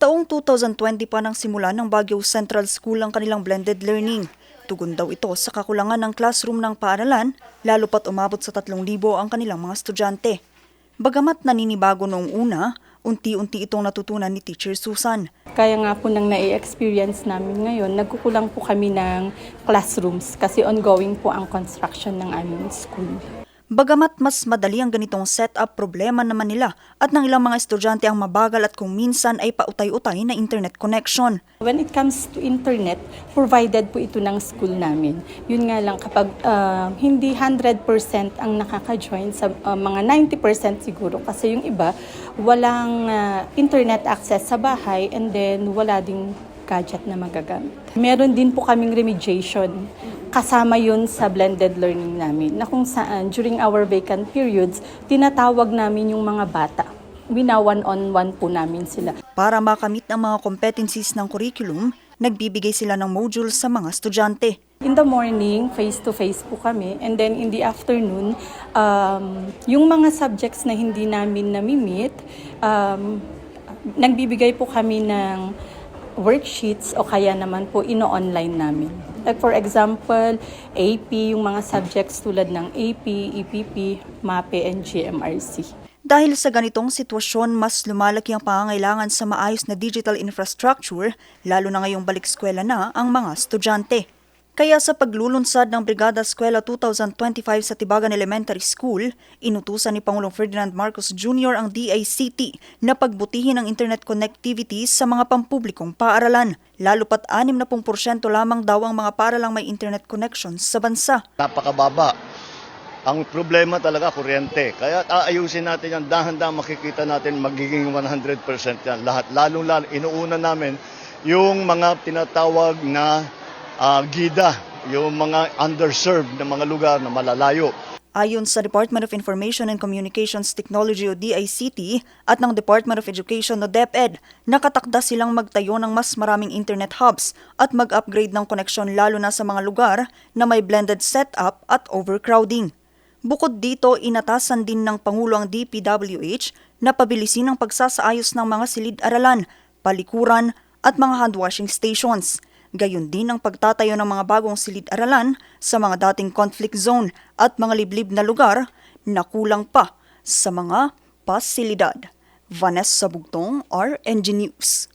Taong 2020 pa nang simula ng Baguio Central School ang kanilang blended learning. Tugon daw ito sa kakulangan ng classroom ng paaralan, lalo pat umabot sa 3,000 ang kanilang mga estudyante. Bagamat naninibago noong una, unti-unti itong natutunan ni Teacher Susan. Kaya nga po nang nai-experience namin ngayon, nagkukulang po kami ng classrooms kasi ongoing po ang construction ng aming school. Bagamat mas madali ang ganitong setup, problema naman nila at ng ilang mga estudyante ang mabagal at kung minsan ay pautay-utay na internet connection. When it comes to internet, provided po ito ng school namin. Yun nga lang kapag ah, hindi 100% ang nakaka-join sa ah, mga 90% siguro kasi yung iba walang ah, internet access sa bahay and then wala ding gadget na magagamit. Meron din po kaming remediation kasama yun sa blended learning namin na kung saan during our vacant periods tinatawag namin yung mga bata. Wina one-on-one po namin sila. Para makamit ang mga competencies ng curriculum, nagbibigay sila ng modules sa mga estudyante. In the morning, face-to-face po kami. And then in the afternoon, um, yung mga subjects na hindi namin namimit, um, nagbibigay po kami ng worksheets o kaya naman po ino-online namin. Like for example, AP, yung mga subjects tulad ng AP, EPP, MAPE, and GMRC. Dahil sa ganitong sitwasyon, mas lumalaki ang pangangailangan sa maayos na digital infrastructure, lalo na ngayong balik eskwela na ang mga estudyante. Kaya sa paglulunsad ng Brigada Eskwela 2025 sa Tibagan Elementary School, inutusan ni Pangulong Ferdinand Marcos Jr. ang DICT na pagbutihin ang internet connectivity sa mga pampublikong paaralan. Lalo pat 60% lamang daw ang mga paaralang may internet connections sa bansa. napakababa. Ang problema talaga, kuryente. Kaya aayusin natin yan. Dahan-dahan makikita natin magiging 100% yan. Lahat. Lalong-lalo, inuuna namin yung mga tinatawag na ah, gida, yung mga underserved na mga lugar na malalayo. Ayon sa Department of Information and Communications Technology o DICT at ng Department of Education o DepEd, nakatakda silang magtayo ng mas maraming internet hubs at mag-upgrade ng koneksyon lalo na sa mga lugar na may blended setup at overcrowding. Bukod dito, inatasan din ng Pangulo ang DPWH na pabilisin ang pagsasaayos ng mga silid-aralan, palikuran at mga handwashing stations. Gayon din ang pagtatayo ng mga bagong silid-aralan sa mga dating conflict zone at mga liblib na lugar na kulang pa sa mga pasilidad. Vanessa Bugtong, RNG News.